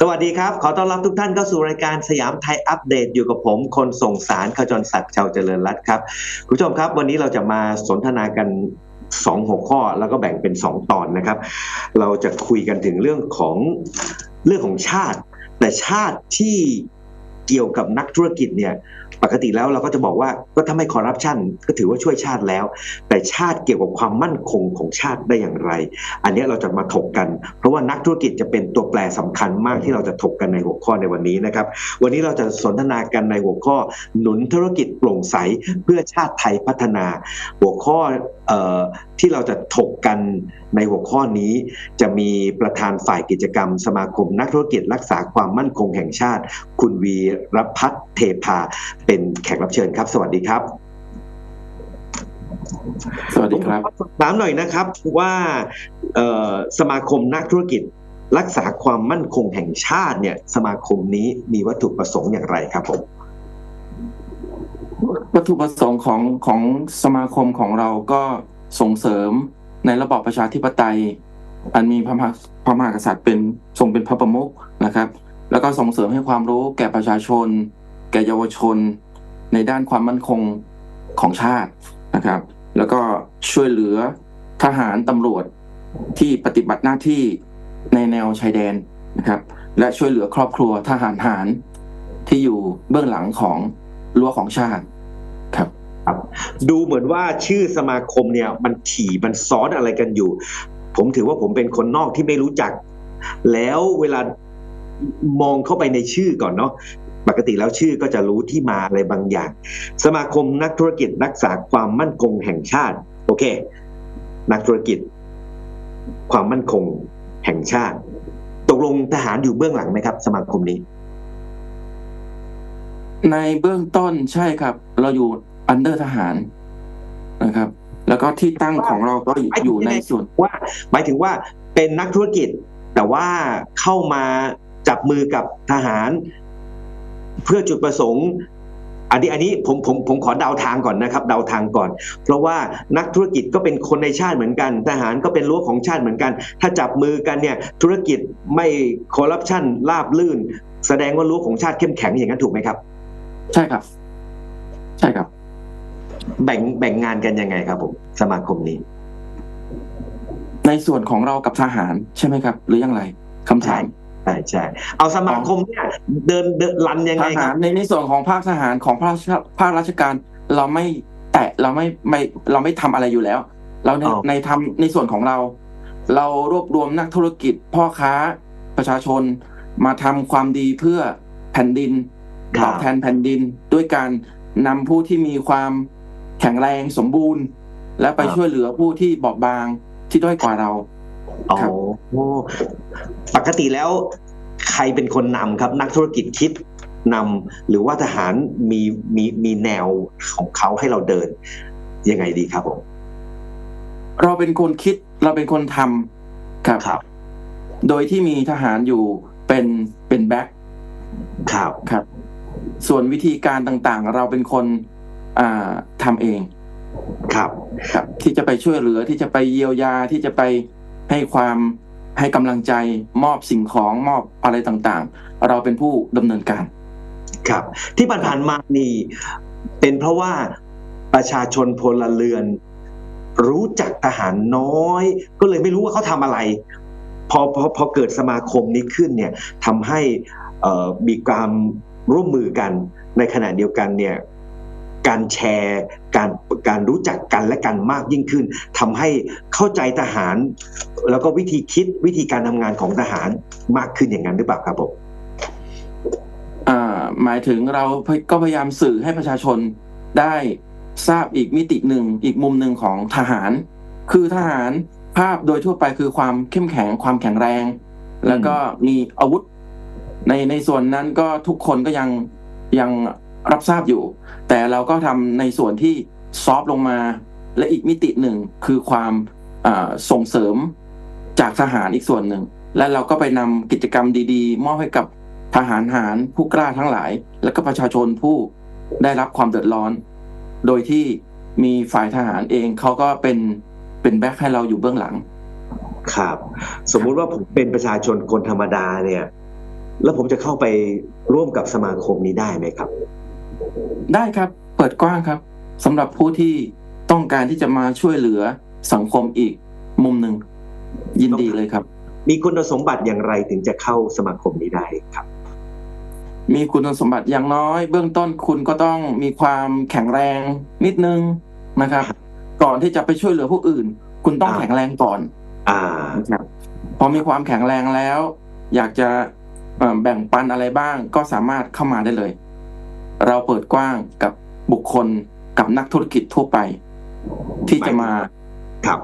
สวัสดีครับ ขอต้อนรับทุกท่านเข้าสู่รายการสยามไทยอัปเดตอยู่กับผม คนส่งสารขจรศักดิ์ชาวเจริญรัตน์ครับคุณผู้ชมครับ วันนี้เราจะมาสนทนากันสองหัวข้อแล้วก็แบ่งเป็นสองตอนนะครับ เราจะคุยกันถึงเรื่องของเรื่องของชาติ แต่ชาติที่ เกี่ยวกับนักธุรกิจเนี่ยปกติแล้วเราก็จะบอกว่าก็ถ้าไม่คอร์รัปชันก็ถือว่าช่วยชาติแล้ว แต่ชาติเกี่ยวกับความมั่นคงของชาติได้อย่างไร อันนี้เราจะมาถกกัน เพราะว่านักธุรกิจจะเป็นตัวแปรสำคัญมากที่เราจะถกกันในหัวข้อในวันนี้นะครับ วันนี้เราจะสนทนากันในหัวข้อหนุนธุรกิจโปร่งใสเพื่อชาติไทยพัฒนา หัวข้ออที่เราจะถกกันในหัวข้อนี้ จะมีประธานฝ่ายกิจกรรม สมาคมนักธุรกิจรักษาความมั่นคงแห่งชาติ คุณวีรพัฒน์เทพาเป็นแขกรับเชิญครับ สวัสดีครับ สวัสดีครับถามหน่อยนะครับว่าสมาคมนักธุรกิจรักษาความมั่นคงแห่งชาติเนี่ย สมาคมนี้มีวัตถุประสงค์อย่างไรครับผมวัตถุประสงค์ของของสมาคมของเราก็ส่งเสริมในระบอบประชาธิปไตย อันมีพระมหาพระมหากษัตริย์เป็นทรงเป็นพระประมุขนะครับ แล้วก็ส่งเสริมให้ความรู้แก่ประชาชน แก่เยาวชน ในด้านความมั่นคงของชาตินะครับ แล้วก็ช่วยเหลือทหารตำรวจที่ปฏิบัติหน้าที่ในแนวชายแดนนะครับ และช่วยเหลือครอบครัวทหารหารที่อยู่เบื้องหลังของรั้วของชาติครับดูเหมือนว่าชื่อสมาคมเนี่ยมันถี่มันซ้อนอะไรกันอยู่ ผมถือว่าผมเป็นคนนอกที่ไม่รู้จัก แล้วเวลา มองเข้าไปในชื่อก่อนเนาะปกติแล้วชื่อก็จะรู้ที่มาอะไรบางอย่าง สมาคมนักธุรกิจรักษาความมั่นคงแห่งชาติ โอเค นักธุรกิจ ความมั่นคงแห่งชาติ ตกลงทหารอยู่เบื้องหลังไหมครับ สมาคมนี้ ในเบื้องต้นใช่ครับ เราอยู่อันเดอร์ทหารนะครับ แล้วก็ที่ตั้งของเราก็อยู่ในส่วนว่า หมายถึงว่าเป็นนักธุรกิจ แต่ว่าเข้ามา จับมือกับทหาร เพื่อจุดประสงค์ อันนี้อันนี้ผมผมผมขอเดาทางก่อนนะครับ เดาทางก่อน เพราะว่านักธุรกิจก็เป็นคนในชาติเหมือนกัน ทหารก็เป็นรั้วของชาติเหมือนกัน ถ้าจับมือกันเนี่ยธุรกิจไม่คอร์รัปชันราบลื่น แสดงว่ารั้วของชาติเข้มแข็งอย่างนั้นถูกไหมครับ ใช่ครับ ใช่ครับ แบ่งแบ่งงานกันยังไงครับผมสมาคมนี้ในส่วนของเรากับทหารใช่ไหมครับ หรือยังไรคำถาม ใช่ใช่เอาสมาคมเนี่ยเดินเดินรันยังไงครับในในส่วนของภาคทหารของภาคภาคราชการเราไม่แตะเราไม่ไม่เราไม่ทำอะไรอยู่แล้ว เราในในทำในส่วนของเรา เรารวบรวมนักธุรกิจพ่อค้าประชาชนมาทำความดีเพื่อแผ่นดินตอบแทนแผ่นดิน ด้วยการนำผู้ที่มีความแข็งแรงสมบูรณ์ และไปช่วยเหลือผู้ที่บอบบางที่ด้อยกว่าเรา อ๋อครับปกติแล้ว ใครเป็นคนนำครับ นักธุรกิจคิดนำหรือว่าทหารมีมีมีแนวของเขาให้เราเดิน ยังไงดีครับผม เราเป็นคนคิดเราเป็นคนทำครับครับ โดยที่มีทหารอยู่เป็นเป็นแบ็คครับครับ ส่วนวิธีการต่างๆ เราเป็นคนอ่าทำเอง ครับ ครับ ที่จะไปช่วยเหลือที่จะไปเยียวยาที่จะไป ให้ความให้กำลังใจมอบสิ่งของมอบอะไรต่างๆ เราเป็นผู้ดำเนินการ ครับ ที่ผ่านๆมานี่เป็นเพราะว่าประชาชนพลเรือน รู้จักทหารน้อย ก็เลยไม่รู้ว่าเขาทำอะไร พอพอพอเกิดสมาคมนี้ขึ้นเนี่ยทำให้อ่อมีความร่วมมือกันในขณะเดียวกันเนี่ยการแชร์การ การรู้จักกันและกันมากยิ่งขึ้นทำให้เข้าใจทหาร แล้วก็วิธีคิดวิธีการทำงานของทหารมากขึ้นอย่างนั้นหรือเปล่าครับผมหมายถึงเราก็พยายามสื่อให้ประชาชนได้ทราบอีกมิติหนึ่งอีกมุมหนึ่งของทหาร คือทหารภาพโดยทั่วไปคือความเข้มแข็งความแข็งแรง แล้วก็มีอาวุธในในส่วนนั้นก็ทุกคนก็ยังยังรับทราบอยู่ แต่เราก็ทำในส่วนที่ ซอฟต์ลงมา และอีกมิติหนึ่งคือความอ่าส่งเสริมจากทหารอีกส่วนหนึ่ง และเราก็ไปนำกิจกรรมดีๆ มอบให้กับทหารหารผู้กล้าทั้งหลาย และก็ประชาชนผู้ได้รับความเดือดร้อน โดยที่มีฝ่ายทหารเองเขาก็เป็นเป็นแบ็คให้เราอยู่เบื้องหลัง ครับ สมมุติว่าผมเป็นประชาชนคนธรรมดาเนี่ย แล้วผมจะเข้าไปร่วมกับสมาคมนี้ได้ไหมครับ ได้ครับ เปิดกว้างครับ สำหรับผู้ที่ต้องการที่จะมาช่วยเหลือสังคมอีกมุมหนึ่งยินดีเลยครับ มีคุณสมบัติอย่างไรถึงจะเข้าสมาคมนี้ได้ครับ มีคุณสมบัติอย่างน้อย เบื้องต้นคุณก็ต้องมีความแข็งแรงนิดนึงนะครับ ก่อนที่จะไปช่วยเหลือผู้อื่น คุณต้องอ่าแข็งแรงก่อน อ่านะครับพอมีความแข็งแรงแล้ว อยากจะเอ่อแบ่งปันอะไรบ้างก็สามารถเข้ามาได้เลย เราเปิดกว้างกับบุคคล กับนักธุรกิจทั่วไป ที่จะมาครับ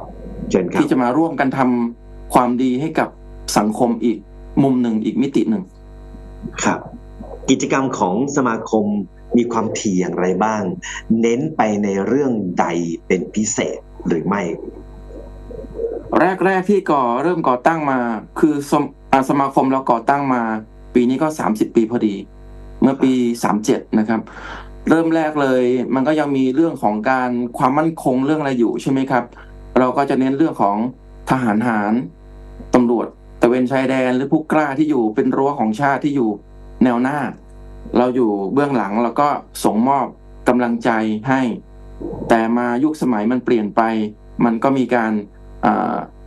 เชิญครับที่จะมาร่วมกันทำความดีให้กับสังคมอีกมุมหนึ่งอีกมิติหนึ่งครับ กิจกรรมของสมาคมมีความถี่อย่างไรบ้าง เน้นไปในเรื่องใดเป็นพิเศษหรือไม่ แรกๆที่ก่อเริ่มก่อตั้งมา คือสมอ่าสมาคมเราก่อตั้งมา ปีนี้ก็ 30 ปีพอดี เมื่อปี 37 นะครับ เริ่มแรกเลย มันก็ยังมีเรื่องของการความมั่นคงเรื่องอะไรอยู่ใช่ไหมครับ เราก็จะเน้นเรื่องของทหารหารตำรวจตะเวนชายแดนหรือผู้กล้าที่อยู่เป็นรั้วของชาติที่อยู่แนวหน้า เราอยู่เบื้องหลังแล้วก็ส่งมอบกำลังใจให้ แต่มายุคสมัยมันเปลี่ยนไป มันก็มีการ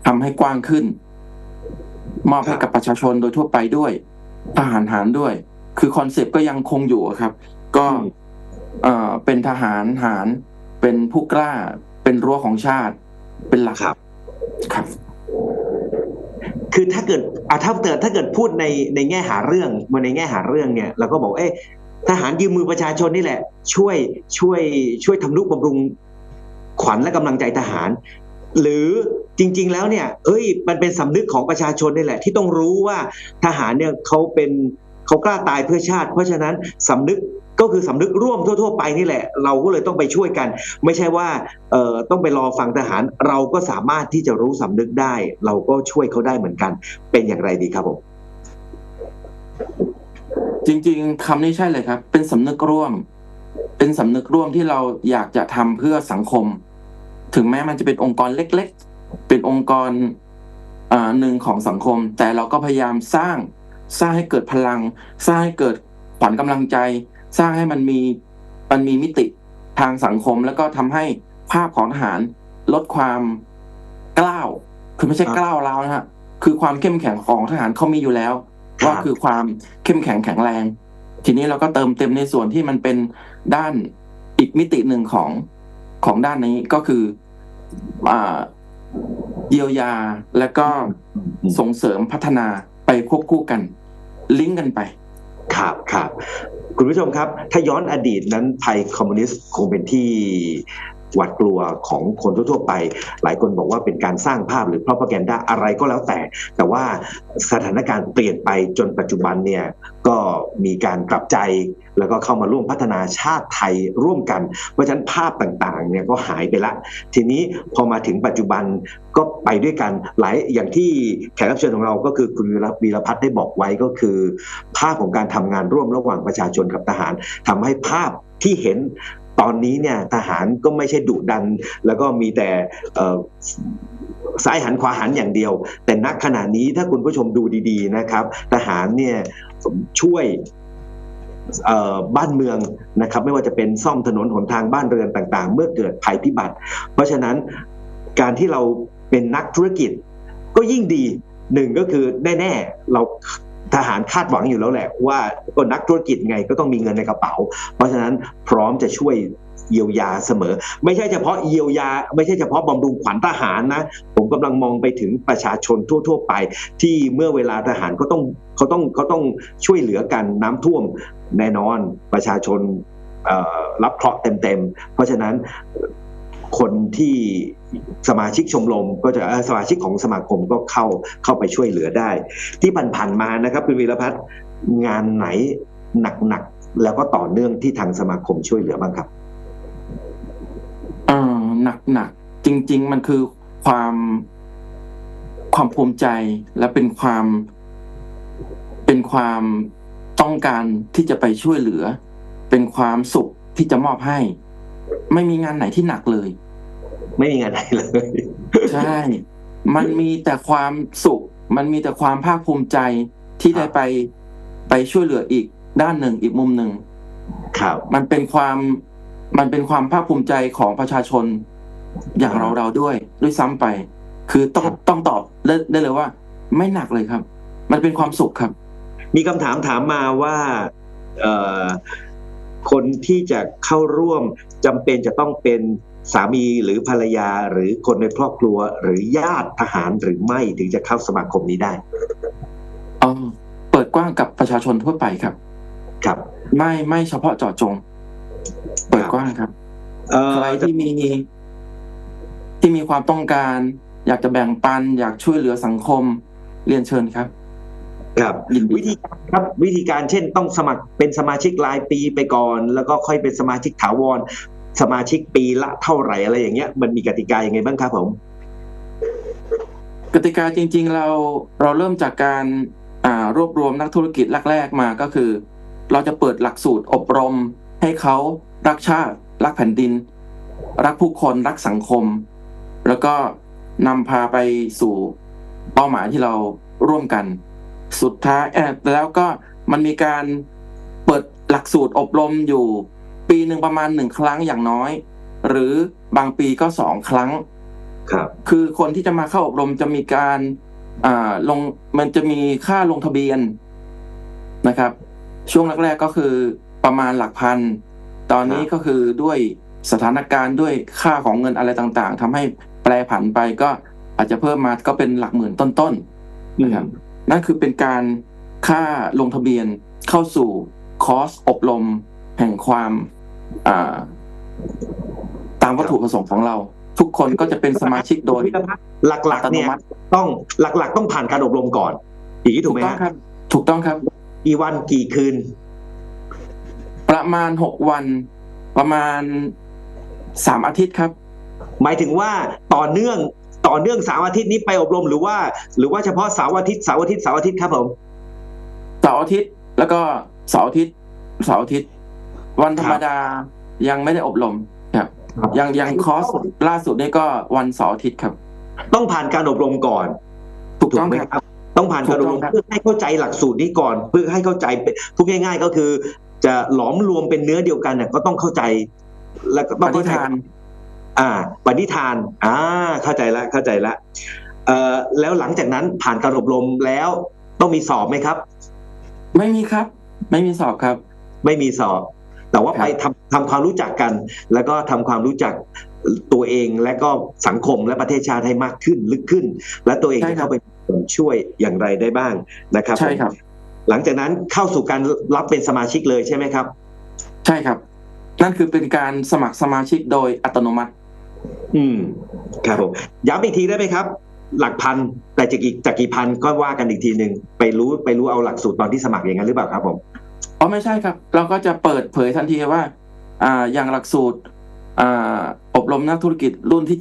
ทำให้กว้างขึ้น มอบให้กับประชาชนโดยทั่วไปด้วย ทหารหารด้วย คือคอนเซปต์ก็ยังคงอยู่ครับ ก็ เอ่อเป็นทหารหารเป็นผู้กล้า เป็นรั้วของชาติ เป็นหลักครับ ครับ คือถ้าเกิดอะถ้าเกิดถ้าเกิดพูดในในแง่หาเรื่องมาในแง่หาเรื่องเนี่ยเราก็บอกเอ๊ะทหารยืมมือประชาชนนี่แหละ ช่วยช่วยช่วยทำนุบำรุงขวัญและกำลังใจทหาร หรือจริง ๆ แล้วเนี่ย เอ้ย มันเป็นสำนึกของประชาชนนี่แหละ ที่ต้องรู้ว่าทหารเนี่ยเขาเป็นเขากล้าตายเพื่อชาติ เพราะฉะนั้นสำนึก ก็คือสำนึกร่วมทั่ว ๆ ไปนี่แหละ เราก็เลยต้องไปช่วยกัน ไม่ใช่ว่าเอ่อต้องไปรอฟังทหาร เราก็สามารถที่จะรู้สำนึกได้ เราก็ช่วยเขาได้เหมือนกัน เป็นอย่างไรดีครับผมจริง ๆคำนี้ใช่เลยครับ เป็นสำนึกร่วม เป็นสำนึกร่วมที่เราอยากจะทำเพื่อสังคม ถึงแม้มันจะเป็นองค์กรเล็ก ๆ เป็นองค์กรหนึ่งของสังคม แต่เราก็พยายามสร้างสร้างให้เกิดพลัง สร้างให้เกิดขวัญกำลังใจ สร้างให้มันมีมันมีมิติทางสังคม แล้วก็ทำให้ภาพของทหารลดความกล้าวคือไม่ใช่ครับกล้าวร้าวนะฮะคือความเข้มแข็งของทหารเขามีอยู่แล้วครับว่าคือความเข้มแข็งแข็งแรง ทีนี้เราก็เติมเต็มในส่วนที่มันเป็นด้านอีกมิติหนึ่งของของด้านนี้ก็คืออ่าเยียวยาและก็ส่งเสริมพัฒนาไปควบคู่กัน ลิงก์กันไป ครับครับ คุณผู้ชมครับ ถ้าย้อนอดีตนั้นไทยคอมมิวนิสต์คงเป็นที่ หวาดกลัวของคนทั่วๆไป หลายคนบอกว่าเป็นการสร้างภาพหรือ propaganda อะไรก็แล้วแต่ แต่ว่าสถานการณ์เปลี่ยนไปจนปัจจุบันเนี่ยก็มีการกลับใจแล้วก็เข้ามาร่วมพัฒนาชาติไทยร่วมกัน เพราะฉะนั้นภาพต่างๆเนี่ยก็หายไปละ ทีนี้พอมาถึงปัจจุบันก็ไปด้วยกันหลายอย่างที่แขกรับเชิญของเราก็คือคุณวีรพัฒน์ได้บอกไว้ก็คือ ภาพของการทำงานร่วมระหว่างประชาชนกับทหารทำให้ภาพที่เห็น ตอนนี้เนี่ยทหารก็ไม่ใช่ดุดัน แล้วก็มีแต่ซ้ายหันขวาหันอย่างเดียว แต่นักขณะนี้ถ้าคุณผู้ชมดูดี ๆนะครับ ทหารเนี่ยช่วยบ้านเมืองนะครับ ไม่ว่าจะเป็นซ่อมถนนหนทางบ้านเรือนต่าง ๆ เมื่อเกิดภัยพิบัติ เพราะฉะนั้นการที่เราเป็นนักธุรกิจก็ยิ่งดีหนึ่งก็คือแน่ๆเรา ทหารคาดหวังอยู่แล้วแหละว่าก็นักธุรกิจไงก็ต้องมีเงินในกระเป๋า เพราะฉะนั้นพร้อมจะช่วยเยียวยาเสมอ ไม่ใช่เฉพาะเยียวยา ไม่ใช่เฉพาะบำรุงขวัญทหารนะ ผมกำลังมองไปถึงประชาชนทั่ว ๆ ไป ที่เมื่อเวลาทหารเขาต้องเขาต้องเขาต้องช่วยเหลือกันน้ำท่วมแน่นอนประชาชนรับเคราะห์เต็มๆ เพราะฉะนั้น คนที่สมาชิกชมรมก็จะสมาชิกของสมาคมก็เข้าเข้าไปช่วยเหลือได้ ที่ผ่านๆมานะครับคุณวีรพัฒน์งานไหนหนักๆแล้วก็ต่อเนื่องที่ทางสมาคมช่วยเหลือบ้างครับเอ่อหนักหนักจริง ๆ มันคือความความภูมิใจและเป็นความเป็นความต้องการที่จะไปช่วยเหลือ เป็นความสุขที่จะมอบให้ ไม่มีงานไหนที่หนักเลย ไม่มีงานไหนเลย ใช่ มันมีแต่ความสุข มันมีแต่ความภาคภูมิใจที่ได้ไปไปช่วยเหลืออีกด้านหนึ่งอีกมุมหนึ่งครับ มันเป็นความมันเป็นความภาคภูมิใจของประชาชนอย่างครับเราเราๆด้วยด้วยซ้ำไป คือต้องครับต้องตอบได้ได้เลยว่า ไม่หนักเลยครับ มันเป็นความสุขครับ มีคำถามถามมาว่าเอ่อคนที่จะเข้าร่วมจำเป็นจะต้องเป็น สามีหรือภรรยาหรือคนในครอบครัวหรือญาติทหารหรือไม่ถึงจะเข้าสมาคมนี้ได้อ๋อเปิดกว้างกับประชาชนทั่วไปครับ ครับ ไม่ไม่เฉพาะเจาะจง เปิดกว้างครับเอ่อใครที่มีที่มีความต้องการ อยากจะแบ่งปัน อยากช่วยเหลือสังคม เรียนเชิญครับครับยินดีวิธีการครับวิธีการเช่นต้องสมัครเป็นสมาชิกรายปีไปก่อน แล้วก็ค่อยเป็นสมาชิกถาวร สมาชิกปีละเท่าไหร่อะไรอย่างเงี้ย มันมีกติกายังไงบ้างครับผม กติกาจริง ๆ เราเราเริ่มจากการรวบรวมนักธุรกิจแรกๆมาก็คือ เราจะเปิดหลักสูตรอบรม ให้เขารักชาติ รักแผ่นดิน รักผู้คนรักสังคม แล้วก็นำพาไปสู่เป้าหมายที่เราร่วมกัน สุดท้ายแล้วก็มันมีการเปิดหลักสูตรอบรมอยู่ ปีหนึ่งประมาณหนึ่งครั้งอย่างน้อย หรือบางปีก็สองครั้งครับ คือคนที่จะมาเข้าอบรมจะมีการอ่าลงมันจะมีค่าลงทะเบียนนะครับ ช่วงแรกๆก็คือประมาณหลักพัน ตอนนี้ครับก็คือด้วยสถานการณ์ด้วยค่าของเงินอะไรต่างๆทำให้แปรผันไปก็อาจจะเพิ่มมาก็เป็นหลักหมื่นต้นๆนะครับนั่นคือเป็นการค่าลงทะเบียนเข้าสู่คอร์สอบรม แห่งความอ่าตามวัตถุประสงค์ของเรา ทุกคนก็จะเป็นสมาชิกโดยหลักๆเนี่ยต้องหลัก ๆ ต้องผ่านการอบรมก่อน อย่างนี้ถูถูกกไหมต้องฮะครับ ถูกต้องครับ กี่วันกี่คืน ประมาณหกวัน ประมาณสามอาทิตย์ครับ หมายถึงว่าต่อเนื่องต่อเนื่องสามอาทิตย์นี้ไปอบรมหรือว่า หรือว่าเฉพาะเสาร์อาทิตย์เสาร์อาทิตย์เสาร์อาทิตย์ครับผมเสาร์อาทิตย์แล้วก็เสาร์อาทิตย์เสาร์อาทิตย์ วันธรรมดายังไม่ได้อบรมครับครับยังยังคอร์สล่าสุดนี่ก็วันเสาร์อาทิตย์ครับ ต้องผ่านการอบรมก่อน ถูกถูต้กองไหมครับครับ ต้องผ่านการอบรถูมกต้องครับเพื่อให้เข้าใจหลักสูตรนี้ก่อน เพื่อให้เข้าใจพูดง่าย ๆ ก็คือ จะหลอมรวมเป็นเนื้อเดียวกันเนี่ยก็ต้องเข้าใจ แล้วก็ปต้องฏิเข้าใจทานอ่าปณิธาน อ่า เข้าใจละเข้าใจละเอ่อแล้วหลังจากนั้นผ่านการอบรมแล้วต้องมีสอบไหมครับ ไม่มีครับ ไม่มีสอบครับ ไม่มีสอบ แต่ว่าครับไปทำทำความรู้จักกัน แล้วก็ทำความรู้จักตัวเองและก็สังคมและประเทศชาติให้มากขึ้นลึกขึ้น และตัวเองจะเข้าไปมีส่วนช่วยอย่างไรได้บ้างนะครับใช่ครับ หลังจากนั้นเข้าสู่การรับเป็นสมาชิกเลยใช่ไหมครับ ใช่ครับ นั่นคือเป็นการสมัครสมาชิกโดยอัตโนมัติ อืม ครับผมย้ำอีกทีได้ไหมครับ หลักพันแต่จะกี่จากกี่พันก็ว่ากันอีกทีหนึ่งไปรู้ไปรู้เอาหลักสูตรตอนที่สมัครอย่างนั้นหรือเปล่าครับผม อ๋อไม่ใช่ครับ เราก็จะเปิดเผยทันทีว่า อ่าอย่างหลักสูตร อ่า อบรมนักธุรกิจรุ่นที่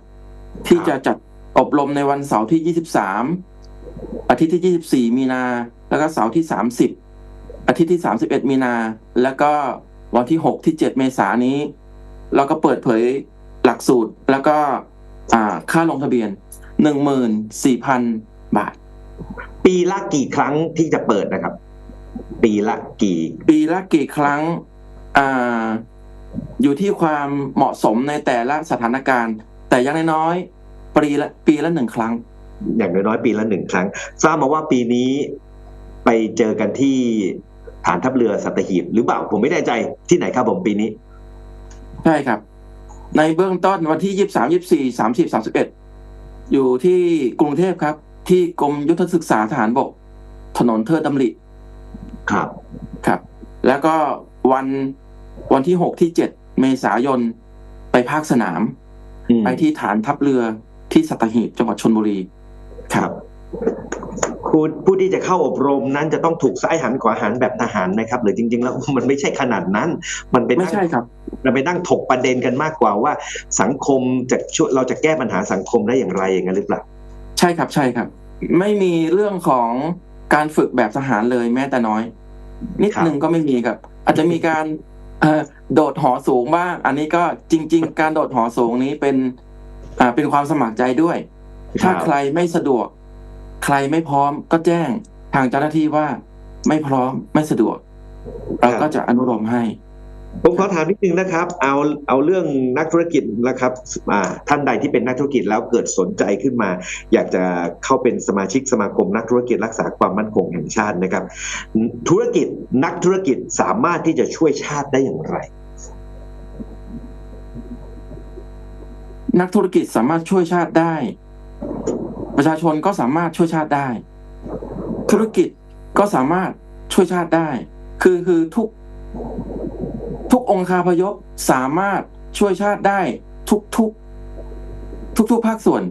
75ที่จะจัดอบรมในวันเสาร์ที่23อาทิตย์ที่24มีนา แล้วก็เสาร์ที่30อาทิตย์ที่31มีนา แล้วก็วันที่6ที่7เมษายนี้ เราก็เปิดเผยหลักสูตรแล้วก็อ่าค่าลงทะเบียน14,000บาท ปีละกี่ครั้งที่จะเปิดนะครับ ปีละกี่ ปีละกี่ครั้งอ่าอยู่ที่ความเหมาะสมในแต่ละสถานการณ์ แต่อยังน้อยๆปีละปีละหนึ่งครั้ง อย่างน้อยๆปีละหนึ่งครั้ง ทราบมาว่าปีนี้ไปเจอกันที่ฐานทัพเรือสัตหีบหรือเปล่าผมไม่แน่ใจที่ไหนครับผมปีนี้ ใช่ครับ ในเบื้องต้นวันที่ยี่สามยี่สี่สามสิบสามสิบเอ็ดอยู่ที่กรุงเทพครับ ที่กรมยุทธศึกษาทหารบก ถนนเทิดดำริ ครับ ครับ แล้วก็วันวันที่หกที่เจ็ดเมษายนไปภาคสนามอืมไปที่ฐานทัพเรือที่สัตหีบจังหวัดชนบุรี ครับคุณผู้ที่จะเข้าอบรมนั้นจะต้องถูกซ้ายหันขวาหันแบบทหารไหมครับหรือจริง ๆ แล้วมันไม่ใช่ขนาดนั้น มันเป็นไม่ใช่ครับเราไปนั่งถกประเด็นกันมากกว่าว่า สังคมจะช่วยเราจะแก้ปัญหาสังคมได้อย่างไรอย่างนั้นหรือเปล่า ใช่ครับใช่ครับ ไม่มีเรื่องของ การฝึกแบบทหารเลยแม้แต่น้อย นิดครับหนึ่งก็ไม่มีครับ อาจจะมีการเอ่อโดดหอสูงบ้างอันนี้ก็จริง ๆ การโดดหอสูงนี้เป็นอ่าเป็นความสมัครใจด้วย ถ้าใครไม่สะดวก ใครไม่พร้อมก็แจ้งทางเจ้าหน้าที่ว่าไม่พร้อมไม่สะดวก เราก็จะอนุโลมให้ ผมขอถามนิดนึงนะครับ เอาเอาเรื่องนักธุรกิจนะครับท่านใดที่เป็นนักธุรกิจแล้วเกิดสนใจขึ้นมา อยากจะเข้าเป็นสมาชิกสมาคม นักธุรกิจรักษาความมั่นคงแห่งชาตินะครับ ธุรกิจนักธุรกิจสามารถที่จะช่วยชาติได้อย่างไร นักธุรกิจสามารถช่วยชาติได้ ประชาชนก็สามารถช่วยชาติได้ ธุรกิจก็สามารถช่วยชาติได้ คือคือทุก ทุกองค์คาพยพสามารถช่วยชาติได้ทุกทุกทุกทุกภาคส่วน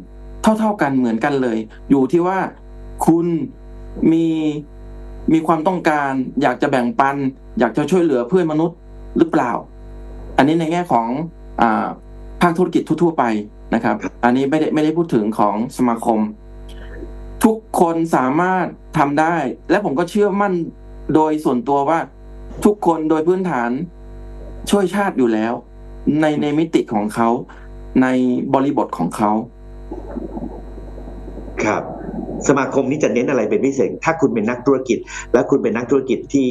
เท่าเท่ากันเหมือนกันเลย อยู่ที่ว่าคุณมีมีความต้องการ อยากจะแบ่งปัน อยากจะช่วยเหลือเพื่อนมนุษย์หรือเปล่า อันนี้ในแง่ของอภาคธุรกิจทั่วๆไปนะครับ อันนี้ไม่ได้ไม่ได้พูดถึงของสมาคม ทุกคนสามารถทำได้ และผมก็เชื่อมั่นโดยส่วนตัวว่าทุกคนโดยพื้นฐาน ช่วยชาติอยู่แล้ว ในในมิติของเขาในบริบทของเขา ครับ สมาคมนี้จะเน้นอะไรเป็นพิเศษ ถ้าคุณเป็นนักธุรกิจ และคุณเป็นนักธุรกิจที่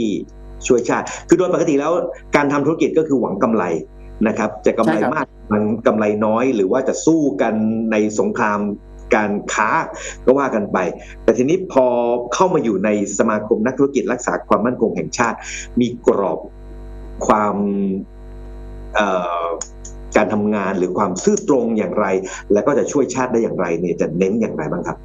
ช่วยชาติ คือโดยปกติแล้วการทำธุรกิจก็คือหวังกำไรนะครับ จะกำไรใช่ครับมากมันกำไรน้อย หรือว่าจะสู้กันในสงครามการค้าก็ว่ากันไป แต่ทีนี้พอเข้ามาอยู่ในสมาคมนักธุรกิจรักษาความมั่นคงแห่งชาติ มีกรอบ ความการทำงานหรือความซื่อตรงอย่างไร แล้วก็จะช่วยชาติได้อย่างไรเนี่ยจะเน้นอย่างไรบ้างครับ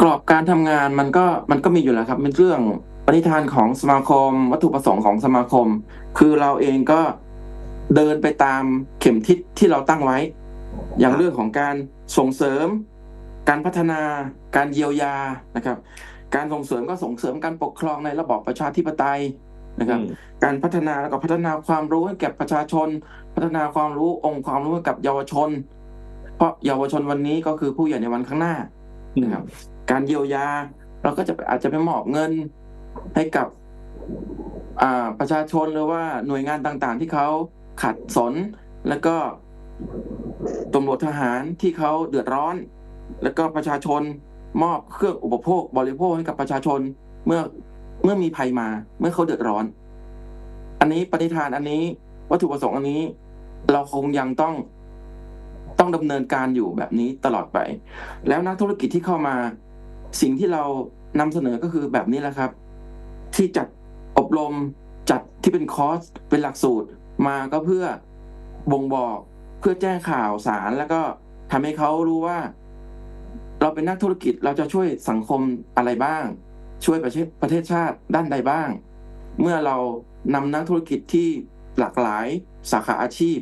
กรอบการทำงานมันก็มันก็มีอยู่แล้วครับเป็นเรื่องปณิธานของสมาคม วัตถุประสงค์ของสมาคม คือเราเองก็เดินไปตามเข็มทิศที่เราตั้งไว้ อย่างเรื่องของการส่งเสริม การพัฒนา การเยียวยานะครับ การส่งเสริมก็ส่งเสริมการปกครองในระบอบประชาธิปไตย นะครับอืมการพัฒนาแล้วก็พัฒนาความรู้ให้แก่ประชาชน พัฒนาความรู้องค์ความรู้ให้กับเยาวชน เพราะเยาวชนวันนี้ก็คือผู้ใหญ่ในวันข้างหน้านะครับ การเยียวยา เราก็จะอาจจะไปมอบเงินให้กับอ่าประชาชนหรือว่าหน่วยงานต่างๆ ที่เขาขัดสน แล้วก็ตำรวจทหารที่เขาเดือดร้อน แล้วก็ประชาชนมอบเครื่องอุปโภคบริโภคให้กับประชาชนเมื่อ เมื่อมีภัยมา เมื่อเขาเดือดร้อน อันนี้ปฏิฐานอันนี้ วัตถุประสงค์อันนี้ เราคงยังต้องต้องดำเนินการอยู่แบบนี้ตลอดไป แล้วนักธุรกิจที่เข้ามา สิ่งที่เรานำเสนอก็คือแบบนี้แหละครับ ที่จัดอบรมจัดที่เป็นคอร์สเป็นหลักสูตรมาก็เพื่อบ่งบอกเพื่อแจ้งข่าวสารแล้วก็ทำให้เขารู้ว่า เราเป็นนักธุรกิจเราจะช่วยสังคมอะไรบ้าง ช่วยประเทศประเทศชาติด้านใดบ้าง เมื่อเรานำนักธุรกิจที่หลากหลายสาขาอาชีพ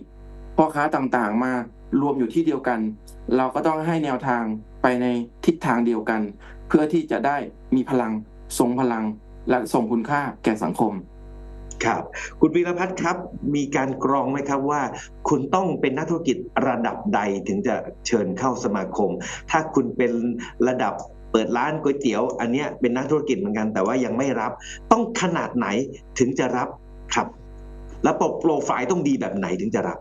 พ่อค้าต่างๆมารวมอยู่ที่เดียวกัน เราก็ต้องให้แนวทางไปในทิศทางเดียวกัน เพื่อที่จะได้มีพลังทรงพลังและส่งคุณค่าแก่สังคม ครับ คุณวีรพัฒน์ครับ มีการกรองไหมครับว่า คุณต้องเป็นนักธุรกิจระดับใดถึงจะเชิญเข้าสมาคม ถ้าคุณเป็นระดับ เปิดร้านก๋วยเตี๋ยวอันเนี้ยเป็นนักธุรกิจเหมือนกัน แต่ว่ายังไม่รับ ต้องขนาดไหนถึงจะรับครับ แล้วโปรไฟล์ต้องดีแบบไหนถึงจะรับ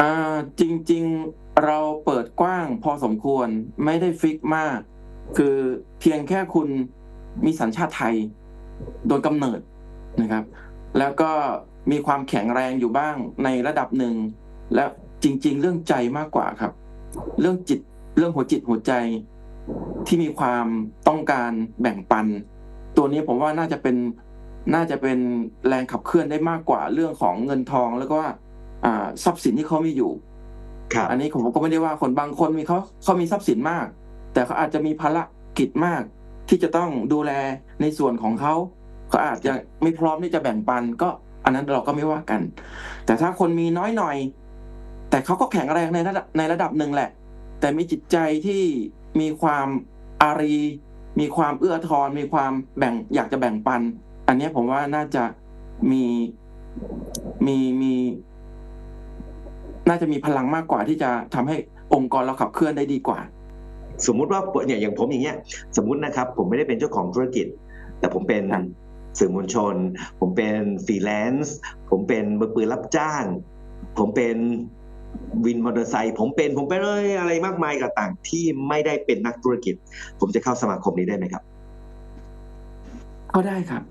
อ่าจริง ๆเราเปิดกว้างพอสมควรไม่ได้ฟิกมาก คือเพียงแค่คุณมีสัญชาติไทยโดยกำเนิดนะครับ แล้วก็มีความแข็งแรงอยู่บ้างในระดับหนึ่ง และจริง ๆ เรื่องใจมากกว่าครับ เรื่องจิตเรื่องหัวจิตหัวใจ ที่มีความต้องการแบ่งปัน ตัวนี้ผมว่าน่าจะเป็นน่าจะเป็นแรงขับเคลื่อนได้มากกว่าเรื่องของเงินทองแล้วก็อ่าทรัพย์สินที่เขามีอยู่ครับอันนี้ผมก็ไม่ได้ว่าคนบางคนมีเขาเขามีทรัพย์สินมาก แต่เขาอาจจะมีภารกิจมาก ที่จะต้องดูแลในส่วนของเขาเขาอาจจะไม่พร้อมที่จะแบ่งปัน ก็อันนั้นเราก็ไม่ว่ากัน แต่ถ้าคนมีน้อยหน่อย แต่เขาก็แข็งแรงในระดับในระดับหนึ่งแหละ แต่มีจิตใจที่ มีความอารี มีความเอื้อทอนมีความแบ่งอยากจะแบ่งปัน อันเนี้ยผมว่าน่าจะมีมีมี น่าจะมีพลังมากกว่าที่จะทำให้องค์กรเราขับเคลื่อนได้ดีกว่า สมมุติว่าเนี่ยอย่างผมอย่างเงี้ย สมมุตินะครับ ผมไม่ได้เป็นเจ้าของธุรกิจ แต่ผมเป็นครับสื่อมวลชน ผมเป็นฟรีแลนซ์ผมเป็นมือปืนรับจ้าง ผมเป็น วินมอเตอร์ไซค์ผมเป็นผมเป็นเอ้ยอะไรมากมายกับต่างที่ไม่ได้เป็นนักธุรกิจ ผมจะเข้าสมาคมนี้ได้ไหมครับ ก็ได้ครับ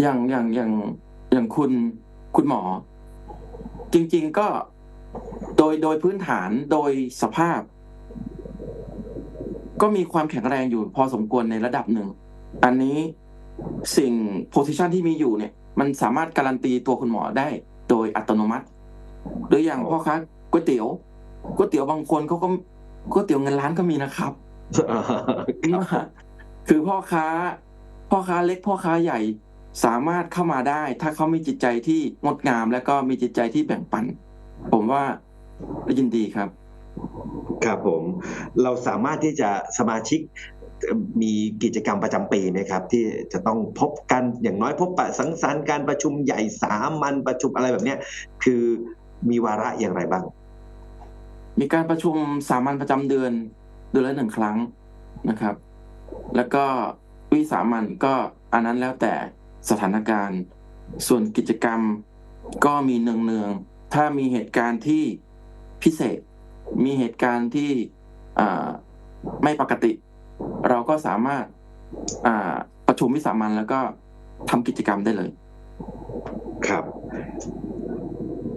อย่างอย่างอย่างอย่างคุณคุณหมอ จริง ๆก็โดยโดยพื้นฐานโดยสภาพ ก็มีความแข็งแรงอยู่พอสมควรในระดับหนึ่ง อันนี้สิ่งโพ i ิชันที่มีอยู่เนี่ย มันสามารถการันตีตัวคุณหมอได้โดยอัตโนมัติ หรืออย่างพ่อค้าก๋วยเตี๋ยวก๋วยเตี๋ยวบางคนเขาก็ก๋วยเตี๋ยวเงินล้านก็มีนะครับคือพ่อค้า พ่อค้าเล็กพ่อค้าใหญ่สามารถเข้ามาได้ ถ้าเขามีจิตใจที่งดงาม และก็มีจิตใจที่แบ่งปัน ผมว่ายินดีครับ ครับผม เราสามารถที่จะสมาชิกเอ่อมีกิจกรรมประจำปีนะครับ ที่จะต้องพบกันอย่างน้อยพบปะสังสรรค์การประชุมใหญ่สามัญประชุมอะไรแบบเนี้ยคือ มีวาระอย่างไรบ้าง มีการประชุมสามัญประจำเดือนเดือนละหนึ่งครั้งนะครับ แล้วก็วิสามัญก็อันนั้นแล้วแต่สถานการณ์ ส่วนกิจกรรมก็มีเนืองๆ ถ้ามีเหตุการณ์ที่พิเศษ มีเหตุการณ์ที่ไม่ปกติ เราก็สามารถประชุมวิสามัญแล้วก็ทำกิจกรรมได้เลย ครับ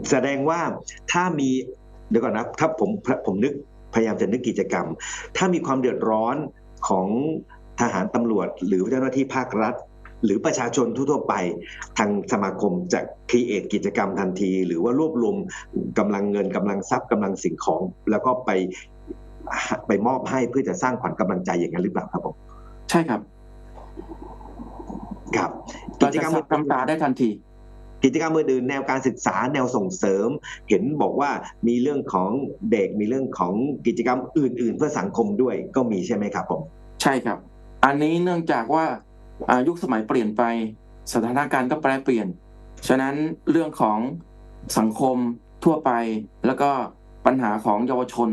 แสดงว่าถ้ามีเดี๋ยวก่อนนะถ้าผมผมนึกพยายามจะนึกกิจกรรม ถ้ามีความเดือดร้อนของทหารตำรวจ หรือเจ้าหน้าที่ภาครัฐ หรือประชาชนทั่วๆไป ทางสมาคมจะครีเอทกิจกรรมทันที หรือว่ารวบรวมกำลังเงินกำลังทรัพย์กำลังสิ่งของ แล้วก็ไปไปมอบให้เพื่อจะสร้างขวัญกำลังใจอย่างนั้นหรือเปล่าครับผมใช่ครับครับเรา กิจจะกรรมสับทำตาได้ทันทีกิจกรรมอื่นๆแนวการศึกษาแนวส่งเสริม เห็นบอกว่ามีเรื่องของเด็กมีเรื่องของกิจกรรมอื่น ๆ เพื่อสังคมด้วยก็มีใช่ไหมครับผมใช่ครับ อันนี้เนื่องจากว่าอายุคสมัยเปลี่ยนไปสถานการณ์ก็แปรเปลี่ยน ฉะนั้นเรื่องของสังคมทั่วไป แล้วก็ปัญหาของเยาวชน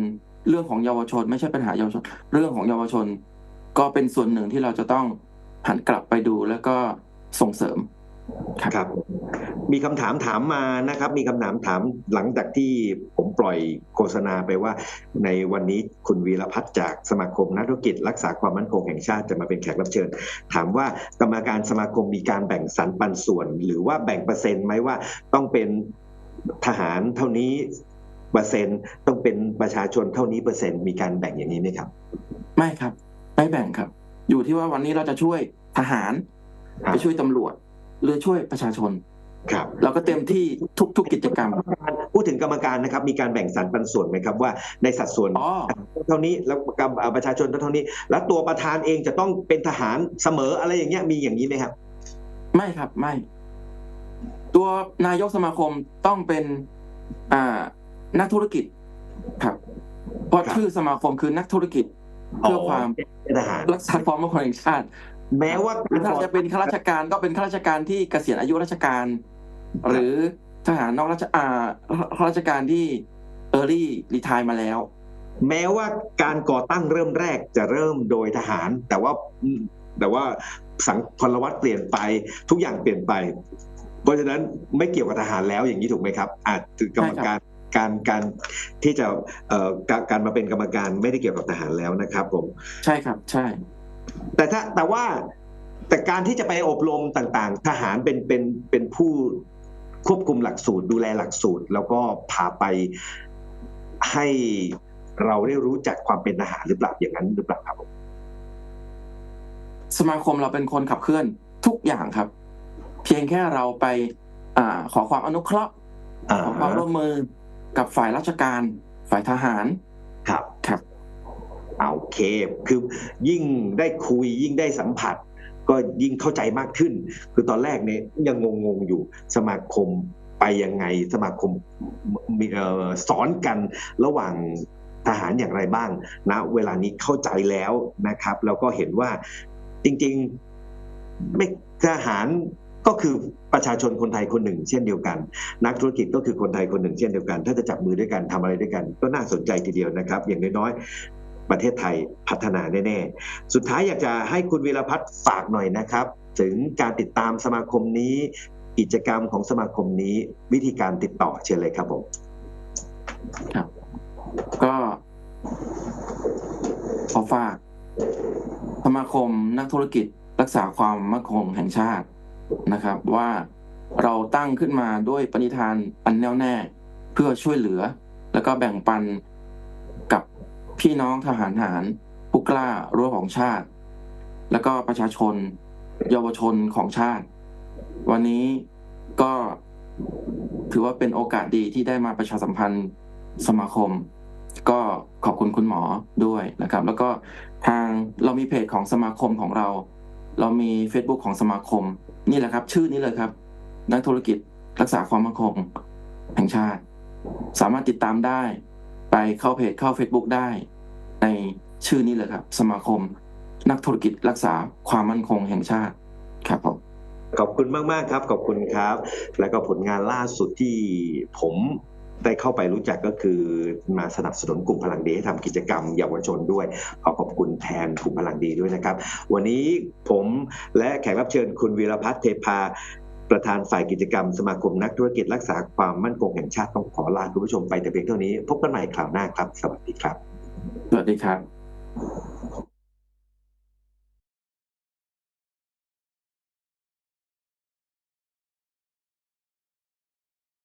เรื่องของเยาวชน ไม่ใช่ปัญหาเยาวชน เรื่องของเยาวชน ก็เป็นส่วนหนึ่งที่เราจะต้องหันกลับไปดูแล้วก็ ส่งเสริมครับครับ มีคำถามถามมานะครับ มีคำถามถามหลังจากที่ผมปล่อยโฆษณาไปว่า ในวันนี้คุณวีรพัฒน์จากสมาคมนักธุรกิจ รักษาความมั่นคงแห่งชาติจะมาเป็นแขกรับเชิญ ถามว่ากรรมการสมาคมมีการแบ่งสรรปันส่วน หรือว่าแบ่งเปอร์เซ็นต์ไหมว่าต้องเป็นทหารเท่านี้เปอร์เซ็นต์ต้องเป็นประชาชนเท่านี้เปอร์เซ็นต์มีการแบ่งอย่างนี้ไหมครับ ไม่ครับ ไม่แบ่งครับ อยู่ที่ว่าวันนี้เราจะช่วยทหารครับ ไปช่วยตำรวจ หรือช่วยประชาชนครับเราก็เต็มที่ทุกๆกิจกรรม พูดถึงกรรมการนะครับ มีการแบ่งสรรปันส่วนไหมครับว่าในสัดส่วนอ๋อเท่านี้แล้วกรรมเอ่อประชาชนเท่านี้ แล้วตัวประธานเองจะต้องเป็นทหารเสมออะไรอย่างเงี้ยมีอย่างนี้ไหมครับ ไม่ครับไม่ ตัวนายกสมาคมต้องเป็นอ่านักธุรกิจครับเพราะครับชื่อสมาคมคือนักธุรกิจ เพื่อความเป็นทหารรักษาความมั่นคงแห่งชาติ แม้ว่าถ้าจะเป็นข้าราชการก็เป็นข้าราชการที่เกษียณอายุราชการ หรือทหารนอกราชอ่าข้าราชการที่เออรี่รีทายมาแล้ว แม้ว่าการก่อตั้งเริ่มแรกจะเริ่มโดยทหาร แต่ว่าอืมแต่ว่าสังพลวัตเปลี่ยนไปทุกอย่างเปลี่ยนไป เพราะฉะนั้นไม่เกี่ยวกับทหารแล้วอย่างนี้ถูกไหมครับ อาจจะกรรมการการการที่จะเอ่อการการมาเป็นกรรมการไม่ได้เกี่ยวกับทหารแล้วนะครับผมใช่ครับใช่ แต่ถ้าแต่ว่าแต่การที่จะไปอบรมต่างๆ ทหารเป็นเป็นเป็นผู้ควบคุมหลักสูตร ดูแลหลักสูตร แล้วก็พาไปให้เราได้รู้จักความเป็นทหารหรือเปล่าอย่างนั้นหรือเปล่าครับผมสมาคมเราเป็นคนขับเคลื่อนทุกอย่างครับ เพียงแค่เราไปอ่าขอความอนุเคราะห์อ่าขอความร่วมมือกับฝ่ายราชการ ฝ่ายทหารครับครับ เอาโอเคคือยิ่งได้คุยยิ่งได้สัมผัส ก็ยิ่งเข้าใจมากขึ้น คือตอนแรกเนี่ยยังงงๆอยู่สมาคมไปยังไงสมาคมมีสอนกันระหว่างทหารอย่างไรบ้างนะเวลานี้เข้าใจแล้วนะครับ แล้วก็เห็นว่าจริงๆไม่ทหารก็คือประชาชนคนไทยคนหนึ่ง เช่นเดียวกัน นักธุรกิจก็คือคนไทยคนหนึ่งเช่นเดียวกัน ถ้าจะจับมือด้วยกันทำอะไรด้วยกัน ก็น่าสนใจทีเดียวนะครับ อย่างน้อย ประเทศไทยพัฒนาแน่ๆ สุดท้ายอยากจะให้คุณวีรพัฒน์ฝากหน่อยนะครับ ถึงการติดตามสมาคมนี้ กิจกรรมของสมาคมนี้ วิธีการติดต่อเชิญเลยครับผมก็ขอฝากสมาคมนักธุรกิจรักษาความมั่นคงแห่งชาตินะครับ ว่าเราตั้งขึ้นมาด้วยปณิธานอันแน่วแน่ เพื่อช่วยเหลือ แล้วก็แบ่งปัน พี่น้องทหารหารผู้กล้ารั้วของชาติ แล้วก็ประชาชน เยาวชนของชาติ วันนี้ก็ถือว่าเป็นโอกาสดีที่ได้มาประชาสัมพันธ์สมาคม ก็ขอบคุณคุณหมอด้วยนะครับ แล้วก็ทางเรามีเพจของสมาคมของเรา เรามี Facebook ของสมาคม นี่แหละครับ ชื่อนี้เลยครับ นักธุรกิจรักษาความมั่นคงแห่งชาติ สามารถติดตามได้ ไปเข้าเพจเข้า Facebook ได้ ในชื่อนี้เลยครับ สมาคม นักธุรกิจรักษาความมั่นคงแห่งชาติครับผมขอบคุณมาก ๆ ครับ ขอบคุณครับ แล้วก็ผลงานล่าสุดที่ผมได้เข้าไปรู้จักก็คือมาสนับสนุนกลุ่มพลังดีให้ทำกิจกรรมเยาวชนด้วย ขอขอบคุณแทนกลุ่มพลังดีด้วยนะครับ วันนี้ผมและแขกรับเชิญคุณวีรพัฒน์เทพา ประธานฝ่ายกิจกรรมสมาคมนักธุรกิจรักษาความมั่นคงแห่งชาติต้องขอลาคุณผู้ชมไปแต่เพียงเท่านี้ พบกันใหม่คราวหน้าครับ สวัสดีครับ สวัสดีครับ